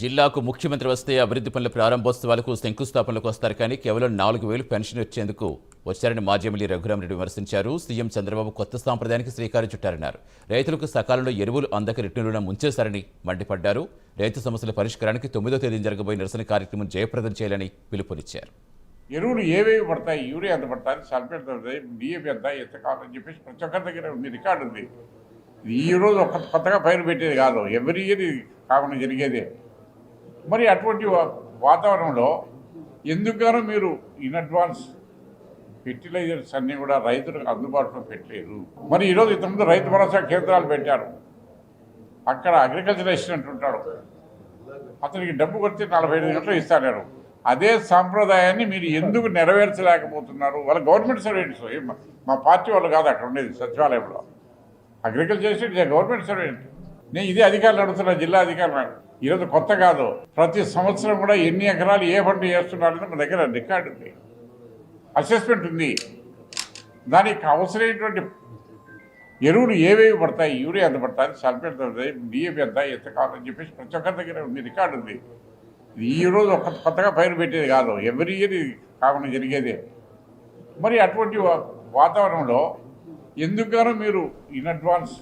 జిల్లాకు ముఖ్యమంత్రి వస్తే అభివృద్ధి పనుల ప్రారంభోత్సవాలకు శంకుస్థాపనలకు వస్తారు కానీ కేవలం నాలుగు వేలు పెన్షన్ ఇచ్చేందుకు వచ్చారని మాజీ ఎమ్మెల్యే రఘురామరెడ్డి విమర్శించారు. సీఎం చంద్రబాబు కొత్త సాంప్రదాయానికి శ్రీకారం చుట్టారన్నారు. రైతులకు సకాలంలో ఎరువులు అందక రిటర్నులను ముంచేశారని మండిపడ్డారు. రైతు సమస్యల పరిష్కారానికి తొమ్మిదో తేదీ జరగబోయే నిరసన కార్యక్రమం జయప్రదం చేయాలని పిలుపునిచ్చారు. ఎరువులు ఏవేవి పడతాయి? యూరియా ఎంత పడతాయి సల్ఫేట్ పడతాయి డిఏపి ఎంత? ఎంత కావాలని చెప్పేసి ప్రతి ఒక్కరి దగ్గర ఉంది రికార్డు ఉంది. ఈ రోజు ఒక కొత్తగా పైరు పెట్టేది కాదు. ఎవరి ఇయర్ ఇది కాకుండా జరిగేదే. మరి అటువంటి వా- వాతావరణంలో ఎందుకనో మీరు ఇన్ అడ్వాన్స్ ఫెర్టిలైజర్స్ అన్నీ కూడా రైతులకు అందుబాటులో పెట్టలేదు మరి ఈరోజు ఇంతకుముందు రైతు భరోసా కేంద్రాలు పెట్టారు. అక్కడ అగ్రికల్చర్ అసిస్టెంట్ ఉంటాడు అతనికి డబ్బు కొడితే నలభై ఐదు గంటలు ఇస్తాడారు అదే సాంప్రదాయాన్ని మీరు ఎందుకు నెరవేర్చలేకపోతున్నారు? వాళ్ళ గవర్నమెంట్ సర్వెంట్స్ మా- పార్టీ వాళ్ళు కాదు అక్కడ ఉండేది సచివాలయంలో. అగ్రికల్చర్ అసిస్టెంట్ గవర్నమెంట్ సర్వెంట్ నేను ఇదే అధికారులు అడుగుతున్నా జిల్లా అధికారులు ఈరోజు కొత్త కాదు. ప్రతి సంవత్సరం కూడా ఎన్ని ఎకరాలు ఏ పంట చేస్తున్నారని మా దగ్గర రికార్డు ఉంది. అసెస్మెంట్ ఉంది. దానికి అవసరమైనటువంటి ఎరువులు ఏవేవి పడతాయి యూరియా ఎంత పడతాయి సల్ఫేట్ పడతాయి డిఏపి ఎంత ఎంత కావాలని చెప్పేసి ప్రతి ఒక్కరి దగ్గర ఉంది రికార్డు ఉంది. ఇది ఈరోజు ఒక కొత్తగా పైరు పెట్టేది కాదు. ఎవ్రీ ఇయర్ ఇది కాకుండా జరిగేదే. మరి అటువంటి వా- వాతావరణంలో ఎందుకనో మీరు ఇన్ అడ్వాన్స్